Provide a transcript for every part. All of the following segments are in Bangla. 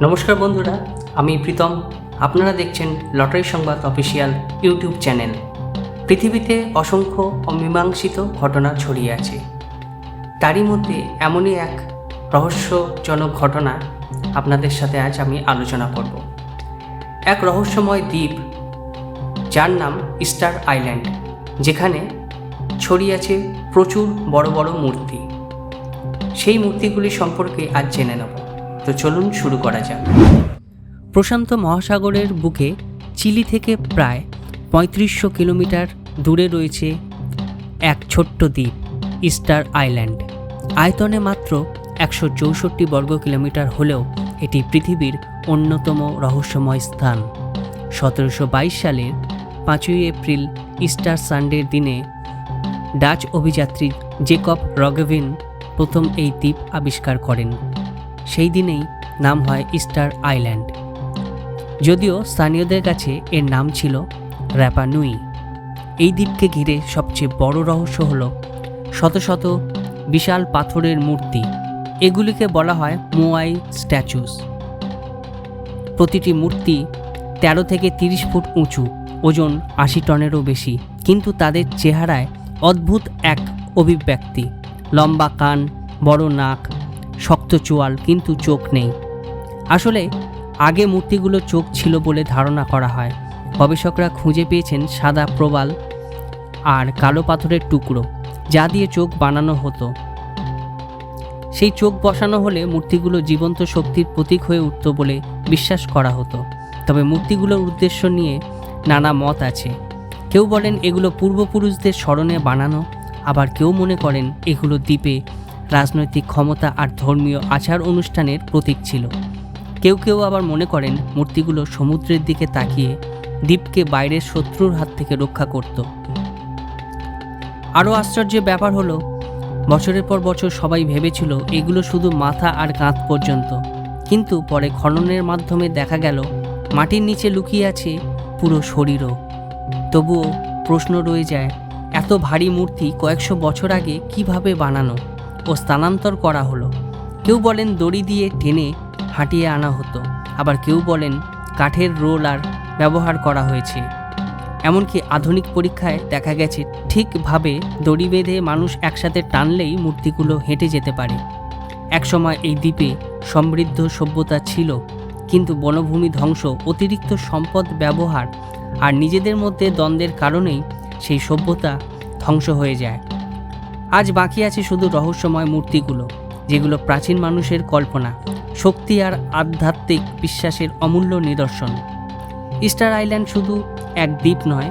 নমস্কার বন্ধুরা, আমি প্রীতম। আপনারা দেখছেন লটারি সংবাদ অফিসিয়াল ইউটিউব চ্যানেল। পৃথিবীতে অসংখ্য অমীমাংসিত ঘটনা ছড়িয়ে আছে। তারই মধ্যে এমনই এক রহস্যজনক ঘটনা আপনাদের সাথে আজ আমি আলোচনা করব। এক রহস্যময় দ্বীপ, যার নাম ইস্টার আইল্যান্ড, যেখানে ছড়িয়ে আছে প্রচুর বড় বড় মূর্তি। সেই মূর্তিগুলি সম্পর্কে আজ জেনে নেব। তো চলুন শুরু করা যাক। প্রশান্ত মহাসাগরের বুকে চিলি থেকে প্রায় পঁয়ত্রিশশো কিলোমিটার দূরে রয়েছে এক ছোট্ট দ্বীপ, ইস্টার আইল্যান্ড। আয়তনে মাত্র একশো চৌষট্টি বর্গ কিলোমিটার হলেও এটি পৃথিবীর অন্যতম রহস্যময় স্থান। সতেরোশো বাইশ সালের পাঁচই এপ্রিল ইস্টার সানডের দিনে ডাচ অভিযাত্রী জেকব রগভিন প্রথম এই দ্বীপ আবিষ্কার করেন। সেই দিনেই নাম হয় ইস্টার আইল্যান্ড। যদিও স্থানীয়দের কাছে এর নাম ছিল র্যাপানুই এই দ্বীপকে ঘিরে সবচেয়ে বড় রহস্য হল শত শত বিশাল পাথরের মূর্তি। এগুলিকে বলা হয় মোয়াই স্ট্যাচুস। প্রতিটি মূর্তি তেরো থেকে তিরিশ ফুট উঁচু, ওজন আশি টনেরও বেশি, কিন্তু তাদের চেহারায় অদ্ভুত এক অভিব্যক্তি। লম্বা কান, বড় নাক শক্ত চোয়াল, কিন্তু চোখ নেই। আসলে, আগে মূর্তিগুলো চোখ ছিল বলে ধারণা করা হয়। গবেষকরা খুঁজে পেয়েছেন সাদা প্রবাল আর কালো পাথরের টুকরো, যা দিয়ে চোখ বানানো হতো। সেই চোখ বসানো হলে মূর্তিগুলো জীবন্ত শক্তির প্রতীক হয়ে উঠত বলে বিশ্বাস করা হতো। তবে মূর্তিগুলোর উদ্দেশ্য নিয়ে নানা মত আছে। কেউ বলেন এগুলো পূর্বপুরুষদের স্মরণে বানানো, আবার কেউ মনে করেন এগুলো দ্বীপে রাজনৈতিক ক্ষমতা আর ধর্মীয় আচার অনুষ্ঠানের প্রতীক ছিল। কেউ কেউ আবার মনে করেন মূর্তিগুলো সমুদ্রের দিকে তাকিয়ে দ্বীপকে বাইরের শত্রুর হাত থেকে রক্ষা করত। আরও আশ্চর্যের ব্যাপার হলো, বছরের পর বছর সবাই ভেবেছিল এগুলো শুধু মাথা আর কাঁধ পর্যন্ত। কিন্তু পরে খননের মাধ্যমে দেখা গেল, মাটির নিচে লুকিয়ে আছে পুরো শরীরও। তবুও প্রশ্ন রয়ে যায়, এত ভারী মূর্তি কয়েকশো বছর আগে কীভাবে বানানো? ও স্থানান্তর করা হলো। কেউ বলেন দড়ি দিয়ে টেনে হাঁটিয়ে আনা হতো, আবার কেউ বলেন কাঠের রোলার ব্যবহার করা হয়েছে। এমনকি আধুনিক পরীক্ষায় দেখা গেছে ঠিকভাবে দড়ি বেঁধে মানুষ একসাথে টানলেই মূর্তিগুলো হেঁটে যেতে পারে। একসময় এই দ্বীপে সমৃদ্ধ সভ্যতা ছিল, কিন্তু বনভূমি ধ্বংস, অতিরিক্ত সম্পদ ব্যবহার আর নিজেদের মধ্যে দ্বন্দ্বের কারণেই সেই সভ্যতা ধ্বংস হয়ে যায়। আজ বাকি আছে শুধু রহস্যময় মূর্তিগুলো, যেগুলো প্রাচীন মানুষের কল্পনা, শক্তি আর আধ্যাত্মিক বিশ্বাসের অমূল্য নিদর্শন। ইস্টার আইল্যান্ড শুধু এক দ্বীপ নয়,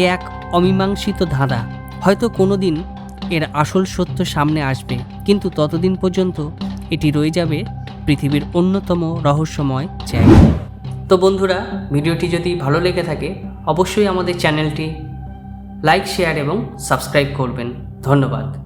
এ এক অমীমাংসিত ধাঁধা। হয়তো কোনো দিন এর আসল সত্য সামনে আসবে, কিন্তু ততদিন পর্যন্ত এটি রয়ে যাবে পৃথিবীর অন্যতম রহস্যময় জায়গা তো বন্ধুরা, ভিডিওটি যদি ভালো লেগে থাকে, অবশ্যই আমাদের চ্যানেলটি লাইক শেয়ার এবং সাবস্ক্রাইব করবেন। ধন্যবাদ।